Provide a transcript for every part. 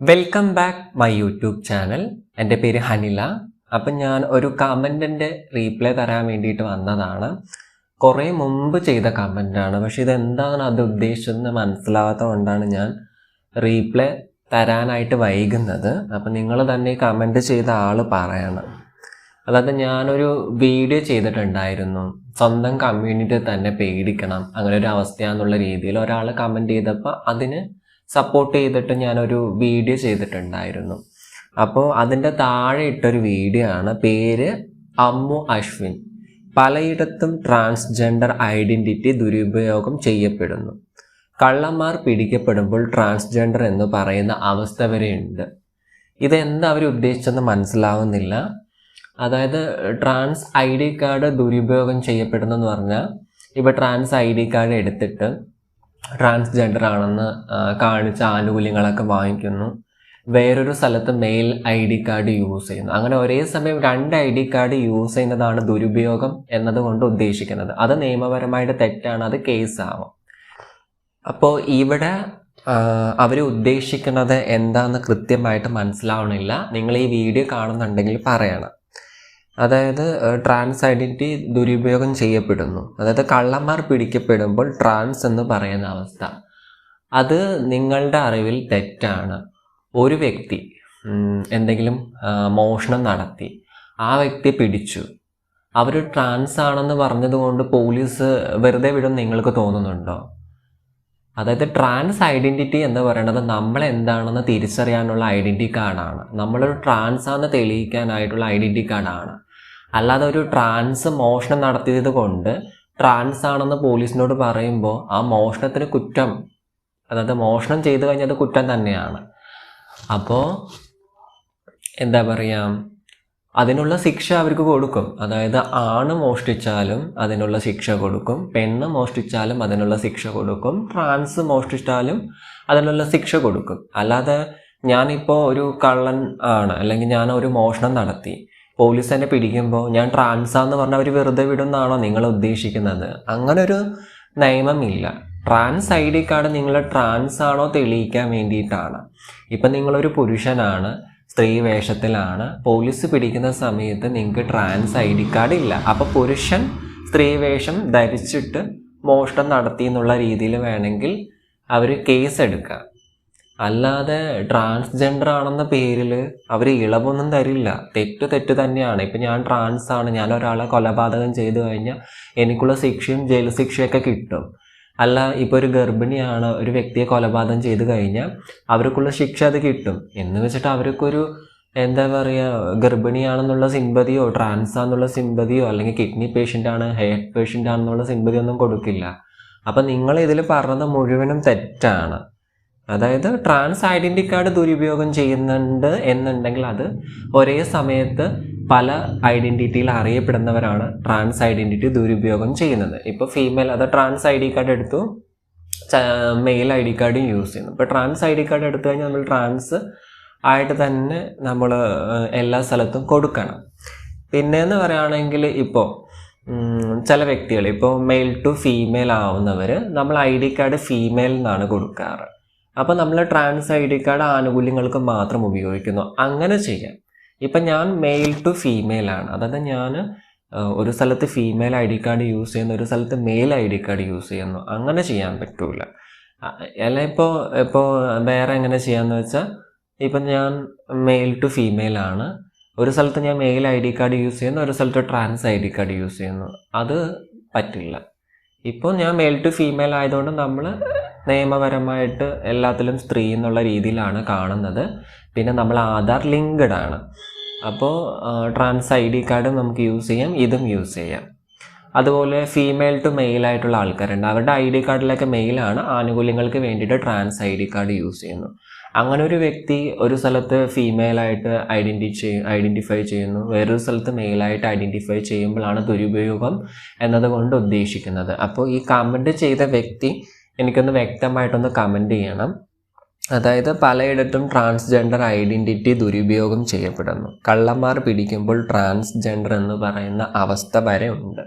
Welcome back my YouTube channel എന്റെ പേര് ഹനില. അപ്പം ഞാൻ ഒരു കമന്റിന്റെ റീപ്ലൈ തരാൻ വേണ്ടിയിട്ട് വന്നതാണ്. കുറേ മുമ്പ് ചെയ്ത കമന്റാണ്. പക്ഷെ ഇതെന്താണ് അത് ഉദ്ദേശിച്ചതെന്ന് മനസ്സിലാകാത്ത കൊണ്ടാണ് ഞാൻ റീപ്ലൈ തരാനായിട്ട് വൈകുന്നത്. അപ്പം നിങ്ങൾ തന്നെ കമന്റ് കമന്റ് ചെയ്ത ആൾ പറയണം. അതായത് ഞാനൊരു വീഡിയോ ചെയ്തിട്ടുണ്ടായിരുന്നു. സ്വന്തം കമ്മ്യൂണിറ്റി തന്നെ പേടിക്കണം. അങ്ങനെ ഒരു അവസ്ഥയാന്നുള്ള രീതിയിൽ ഒരാൾ കമന്റ് ചെയ്തപ്പോൾ അതിന് സപ്പോർട്ട് ചെയ്തിട്ട് ഞാനൊരു വീഡിയോ ചെയ്തിട്ടുണ്ടായിരുന്നു. അപ്പോൾ അതിന്റെ താഴെ ഇട്ടൊരു വീഡിയോ ആണ് പേര് അമ്മു അശ്വിൻ. പലയിടത്തും ട്രാൻസ്ജെൻഡർ ഐഡന്റിറ്റി ദുരുപയോഗം ചെയ്യപ്പെടുന്നു. കള്ളന്മാർ പിടിക്കപ്പെടുമ്പോൾ ട്രാൻസ്ജെൻഡർ എന്ന് പറയുന്ന അവസ്ഥ വരെയുണ്ട് ഇതെന്താ അവർ ഉദ്ദേശിച്ചെന്ന് മനസ്സിലാവുന്നില്ല. അതായത് ട്രാൻസ് ഐ ഡി കാർഡ് ദുരുപയോഗം ചെയ്യപ്പെടുന്നെന്ന് പറഞ്ഞാൽ ഇപ്പോൾ ട്രാൻസ് ഐ ഡി കാർഡ് എടുത്തിട്ട് ട്രാൻസ്ജെൻഡർ ആണെന്ന് കാണിച്ച ആനുകൂല്യങ്ങളൊക്കെ വാങ്ങിക്കുന്നു. വേറൊരു സ്ഥലത്ത് male I D card use ചെയ്യുന്നു. അങ്ങനെ ഒരേ സമയം രണ്ട് ഐ ഡി കാർഡ് യൂസ് ചെയ്യുന്നതാണ് ദുരുപയോഗം എന്നതുകൊണ്ട് ഉദ്ദേശിക്കുന്നത്. അത് നിയമപരമായിട്ട് തെറ്റാണ് അത് കേസാവും. അപ്പോൾ ഇവിടെ അവർ ഉദ്ദേശിക്കുന്നത് എന്താണെന്ന് കൃത്യമായിട്ട് മനസ്സിലാവണില്ല. നിങ്ങൾ ഈ വീഡിയോ കാണുന്നുണ്ടെങ്കിൽ പറയണം. അതായത് ട്രാൻസ് ഐഡന്റി ദുരുപയോഗം ചെയ്യപ്പെടുന്നു. അതായത് കള്ളന്മാർ പിടിക്കപ്പെടുമ്പോൾ ട്രാൻസ് എന്ന് പറയുന്ന അവസ്ഥ. അത് നിങ്ങളുടെ അറിവിൽ തെറ്റാണ്. ഒരു വ്യക്തി എന്തെങ്കിലും മോഷണം നടത്തി ആ വ്യക്തി പിടിച്ചു. അവർ ട്രാൻസ് ആണെന്ന് പറഞ്ഞതുകൊണ്ട് പോലീസ് വെറുതെ വിടും നിങ്ങൾക്ക് തോന്നുന്നുണ്ടോ? അതായത് ട്രാൻസ് ഐഡന്റിറ്റി എന്ന് പറയുന്നത് നമ്മൾ എന്താണെന്ന് തിരിച്ചറിയാനുള്ള ഐഡന്റി കാർഡാണ് നമ്മളൊരു ട്രാൻസ് ആണെന്ന് തെളിയിക്കാനായിട്ടുള്ള ഐഡന്റി കാർഡാണ് അല്ലാതെ ഒരു ട്രാൻസ് മോഷണം നടത്തിയത് കൊണ്ട് ട്രാൻസ് ആണെന്ന് പോലീസിനോട് പറയുമ്പോൾ ആ മോഷണത്തിന് കുറ്റം അതായത് മോഷണം ചെയ്തു കഴിഞ്ഞാൽ അത് കുറ്റം തന്നെയാണ്. അപ്പോൾ എന്താ പറയുക അതിനുള്ള ശിക്ഷ അവർക്ക് കൊടുക്കും. അതായത് ആണ് മോഷ്ടിച്ചാലും അതിനുള്ള ശിക്ഷ കൊടുക്കും പെണ്ണ് മോഷ്ടിച്ചാലും അതിനുള്ള ശിക്ഷ കൊടുക്കും ട്രാൻസ് മോഷ്ടിച്ചാലും അതിനുള്ള ശിക്ഷ കൊടുക്കും. അല്ലാതെ ഞാനിപ്പോൾ ഒരു കള്ളൻ ആണ് അല്ലെങ്കിൽ ഞാൻ ഒരു മോഷണം നടത്തി. പോലീസ് എന്നെ പിടിക്കുമ്പോൾ ഞാൻ ട്രാൻസാന്ന് പറഞ്ഞാൽ അവർ വെറുതെ വിടുന്നാണോ നിങ്ങൾ ഉദ്ദേശിക്കുന്നത്? അങ്ങനൊരു നിയമമില്ല. ട്രാൻസ് ഐ ഡി കാർഡ് നിങ്ങൾ ട്രാൻസ് ആണോ തെളിയിക്കാൻ വേണ്ടിയിട്ടാണ്. ഇപ്പം നിങ്ങളൊരു പുരുഷനാണ് സ്ത്രീ വേഷത്തിലാണ് പോലീസ് പിടിക്കുന്ന സമയത്ത് നിങ്ങൾക്ക് ട്രാൻസ് ഐ ഡി കാർഡ് ഇല്ല. അപ്പോൾ പുരുഷൻ സ്ത്രീ വേഷം ധരിച്ചിട്ട് മോഷണം നടത്തി എന്നുള്ള രീതിയിൽ വേണമെങ്കിൽ അവർ കേസ് എടുക്കാം അല്ലാതെ ട്രാൻസ്ജെൻഡർ ആണെന്ന പേരിൽ അവർ ഇളവൊന്നും തരില്ല. തെറ്റ് തെറ്റ് തന്നെയാണ്. ഇപ്പം ഞാൻ ട്രാൻസ് ആണ്. ഞാൻ ഒരാളെ കൊലപാതകം ചെയ്തു കഴിഞ്ഞാൽ എനിക്കുള്ള ശിക്ഷയും ജയിൽ ശിക്ഷയൊക്കെ കിട്ടും. അല്ല ഇപ്പോൾ ഒരു ഗർഭിണിയാണ് ഒരു വ്യക്തിയെ കൊലപാതകം ചെയ്തു കഴിഞ്ഞാൽ അവർക്കുള്ള ശിക്ഷ അത് കിട്ടും. എന്ന് വെച്ചിട്ട് അവർക്കൊരു എന്താ പറയുക ഗർഭിണിയാണെന്നുള്ള സിമ്പതിയോ ട്രാൻസ് ആണെന്നുള്ള സിമ്പതിയോ അല്ലെങ്കിൽ കിഡ്നി പേഷ്യന്റ് ആണ് ഹെയർ പേഷ്യന്റ് ആണെന്നുള്ള സിമ്പതി ഒന്നും കൊടുക്കില്ല. അപ്പം നിങ്ങൾ ഇതിൽ പറഞ്ഞത് മുഴുവനും തെറ്റാണ്. അതായത് ട്രാൻസ് ഐഡന്റി കാർഡ് ദുരുപയോഗം ചെയ്യുന്നുണ്ട് എന്നുണ്ടെങ്കിൽ അത് ഒരേ സമയത്ത് പല ഐഡന്റിറ്റിയിൽ അറിയപ്പെടുന്നവരാണ് ട്രാൻസ് ഐഡന്റിറ്റി ദുരുപയോഗം ചെയ്യുന്നത്. ഇപ്പോൾ ഫീമെയിൽ അത് ട്രാൻസ് ഐ ഡി കാർഡ് എടുത്തു മെയിൽ ഐ ഡി കാർഡും യൂസ് ചെയ്യുന്നു. ഇപ്പോൾ ട്രാൻസ് ഐ ഡി കാർഡ് എടുത്തു കഴിഞ്ഞാൽ നമ്മൾ ട്രാൻസ് ആയിട്ട് തന്നെ നമ്മൾ എല്ലാ സ്ഥലത്തും കൊടുക്കണം. പിന്നെയെന്ന് പറയുകയാണെങ്കിൽ ഇപ്പോൾ ചില വ്യക്തികൾ ഇപ്പോൾ മെയിൽ ടു ഫീമെയിൽ ആവുന്നവർ നമ്മൾ ഐ ഡി കാർഡ് ഫീമെയിൽ നിന്നാണ് കൊടുക്കാറ്. അപ്പോൾ നമ്മൾ ട്രാൻസ് ഐ ഡി കാർഡ് ആനുകൂല്യങ്ങൾക്ക് മാത്രം ഉപയോഗിക്കുന്നു. അങ്ങനെ ചെയ്യാം. ഇപ്പം ഞാൻ മെയിൽ ടു ഫീമെയിൽ ആണ്. അതായത് ഞാൻ ഒരു സ്ഥലത്ത് female I D card use ചെയ്യുന്നു ഒരു സ്ഥലത്ത് male I D card use ചെയ്യുന്നു. അങ്ങനെ ചെയ്യാൻ പറ്റൂല. അല്ല ഇപ്പോൾ ഇപ്പോൾ വേറെ എങ്ങനെ ചെയ്യാമെന്ന് വെച്ചാൽ ഇപ്പം ഞാൻ മെയിൽ ടു ഫീമെയിൽ ആണ്. ഒരു സ്ഥലത്ത് ഞാൻ male I D card use ചെയ്യുന്നു ഒരു സ്ഥലത്ത് trans I D card use ചെയ്യുന്നു. അത് പറ്റില്ല. ഇപ്പോൾ ഞാൻ മെയിൽ ടു ഫീമെയിൽ ആയതുകൊണ്ട് നമ്മൾ നിയമപരമായിട്ട് എല്ലാത്തിലും സ്ത്രീ എന്നുള്ള രീതിയിലാണ് കാണുന്നത്. പിന്നെ നമ്മൾ ആധാർ ലിങ്ക്ഡ് ആണ്. അപ്പോൾ ട്രാൻസ് ഐ ഡി കാർഡും നമുക്ക് യൂസ് ചെയ്യാം ഇതും യൂസ് ചെയ്യാം. അതുപോലെ ഫീമെയിൽ ടു മെയിൽ ആയിട്ടുള്ള ആൾക്കാരുണ്ട്. അവരുടെ ഐ ഡി കാർഡിലൊക്കെ മെയിലാണ് ആനുകൂല്യങ്ങൾക്ക് വേണ്ടിയിട്ട് trans I D card use ചെയ്യുന്നു. അങ്ങനെ ഒരു വ്യക്തി ഒരു സ്ഥലത്ത് ഫീമെയിലായിട്ട് ഐഡന്റി ഐഡന്റിഫൈ ചെയ്യുന്നു. വേറൊരു സ്ഥലത്ത് മെയിലായിട്ട് ഐഡന്റിഫൈ ചെയ്യുമ്പോഴാണ് ദുരുപയോഗം എന്നതുകൊണ്ട് ഉദ്ദേശിക്കുന്നത്. അപ്പോൾ ഈ കമന്റ് ചെയ്ത വ്യക്തി എനിക്കൊന്ന് വ്യക്തമായിട്ടൊന്ന് കമന്റ് ചെയ്യണം. അതായത് പലയിടത്തും ട്രാൻസ്ജെൻഡർ ഐഡന്റിറ്റി ദുരുപയോഗം ചെയ്യപ്പെടുന്നു. കള്ളന്മാർ പിടിക്കുമ്പോൾ ട്രാൻസ്ജെൻഡർ എന്ന് പറയുന്ന അവസ്ഥ വരെ ഉണ്ട്.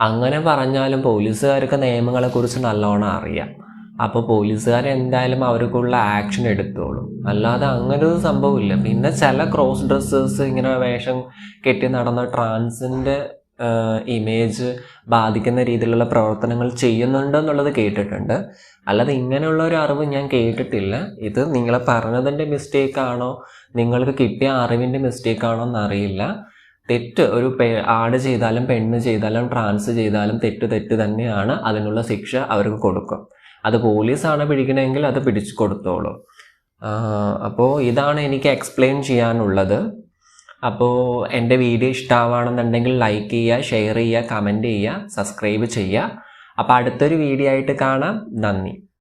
അങ്ങനെ പറഞ്ഞാലും പോലീസുകാർക്ക് നിയമങ്ങളെക്കുറിച്ച് നല്ലോണം അറിയാം. അപ്പോൾ പോലീസുകാർ എന്തായാലും അവർക്കുള്ള ആക്ഷൻ എടുത്തോളും. അല്ലാതെ അങ്ങനെ ഒരു സംഭവമില്ല. പിന്നെ ചില ക്രോസ് ഡ്രസ്സേഴ്സ് ഇങ്ങനെ വേഷം കെട്ടി നടന്ന ട്രാൻസിന്റെ ഇമേജ് ബാധിക്കുന്ന രീതിയിലുള്ള പ്രവർത്തനങ്ങൾ ചെയ്യുന്നുണ്ട് എന്നുള്ളത് കേട്ടിട്ടുണ്ട്. അല്ലാതെ ഇങ്ങനെയുള്ള ഒരു അറിവ് ഞാൻ കേട്ടിട്ടില്ല. ഇത് നിങ്ങളെ പറഞ്ഞതിന്റെ മിസ്റ്റേക്ക് ആണോ? നിങ്ങൾക്ക് കിട്ടിയ അറിവിന്റെ മിസ്റ്റേക്ക് ആണോ എന്നറിയില്ല. തെറ്റ് ഒരു പെ ആട് ചെയ്താലും പെണ്ണ് ചെയ്താലും ട്രാൻസ് ചെയ്താലും തെറ്റ് തെറ്റ് തന്നെയാണ് അതിനുള്ള ശിക്ഷ അവർക്ക് കൊടുക്കും. അത് പോലീസാണ് പിടിക്കണമെങ്കിൽ അത് പിടിച്ചു കൊടുത്തോളൂ. അപ്പോൾ ഇതാണ് എനിക്ക് എക്സ്പ്ലെയിൻ ചെയ്യാനുള്ളത്. അപ്പോൾ എന്റെ വീഡിയോ ഇഷ്ടമാണെന്നുണ്ടെങ്കിൽ ലൈക്ക് ചെയ്യുക ഷെയർ ചെയ്യുക കമന്റ് ചെയ്യുക സബ്സ്ക്രൈബ് ചെയ്യുക. അപ്പോൾ അടുത്തൊരു വീഡിയോ ആയിട്ട് കാണാം. നന്ദി.